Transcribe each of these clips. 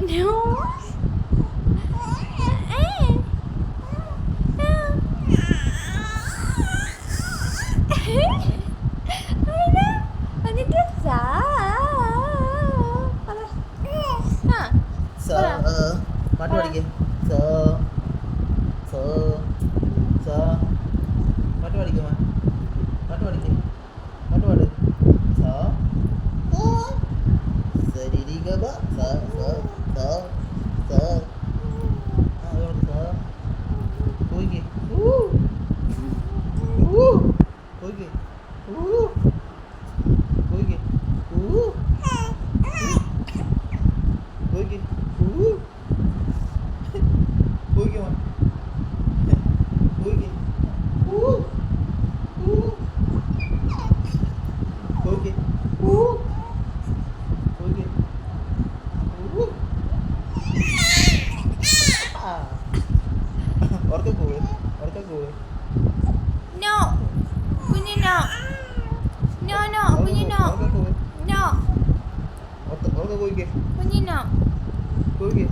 no Eh. അയ്യോ. എന്നിട്ട് സാ പറ. ആ So, പറ. uh, പാട്ട് പഠിക്ക്. So, so, so. പാട്ട് പഠിക്ക് മോൻ. പാട്ട് പഠിക്ക്. ഉറക്കെ കൂവ്. ഉറക്കെ കൂവ്. no കുഞ്ഞി no no no കുഞ്ഞി കൂവ്. no ഉറക്കെ- കൂയിക്ക്. കുഞ്ഞി no കൂയിക്ക്.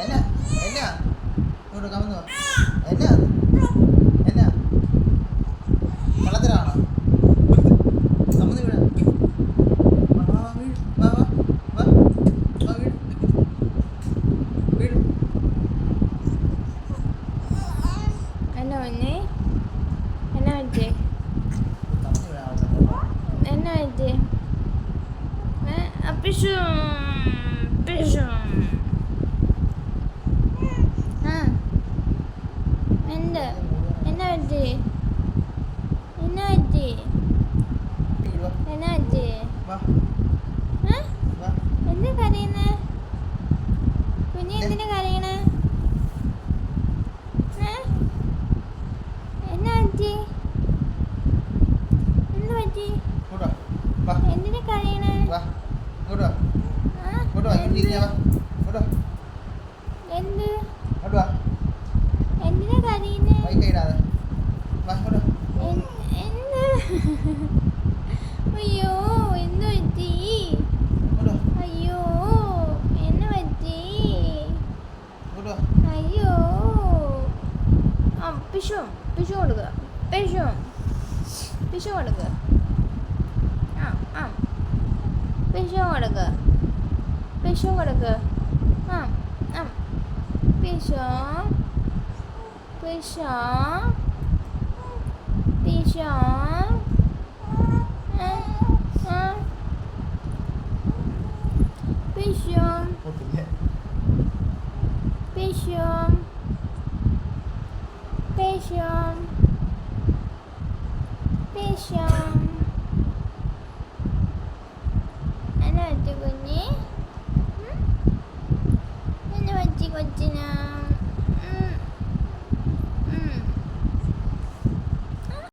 എന്നാ? എന്നാ? ഇങ്ങോട്ട് കമന്ന് വാ. എന്നാ? എന്നാ? കള്ളത്തരാണോ? കമന്ന് വീഴാ. വാ, വാ, വാ, വീഴ്. വാ, വാ, വാ. വാ, വീഴ്. വീഴ്. എന്നാ കുഞ്ഞി എന്നാ പറ്റി കമന്ന് വീഴാൻ ആവുന്നുണ്ടോ? പറ്റി ഏ അപ്പിഷും പിഷും ആ എന്ത് എന്നാ പറ്റി എന്നാ പറ്റി. എന്നാ പറ്റി. എന്ത് കരയുന്നേ കുഞ്ഞി എന്തിനാ കരയണേ ഏ എന്നാ പറ്റി എന്ത് പറ്റി ഇങ്ങോട്ട് വാ. വാ, എന്തിനാ കരയണേ വാ. ഇങ്ങോട്ട് വാ. ഇങ്ങോട്ട് വാ. ഇങ്ങോട്ട്? ഇരിഞ്ഞാ വാ. ഇങ്ങോട്ട് വാ. എന്ത് ഇങ്ങോട്ട് വാ. എന്തിനാ കരയുന്നേ വൈകി ഇടാതെ. വാ, ഇങ്ങോട്ട് വാ. എന്ത് അയ്യോ എന്ത് പറ്റി അയ്യോ എന്നെ പറ്റി അയ്യോ ആ പിഷു പിഷു കൊടുക്കുക പിശു പിശു കൊടുക്കുക ആ ആ പിഷു കൊടുക്കുക പിഷു കൊടുക്കുക ആ ആ പിഷു പിഷു പിഷു ആ ആ പിഷു వచ్చినా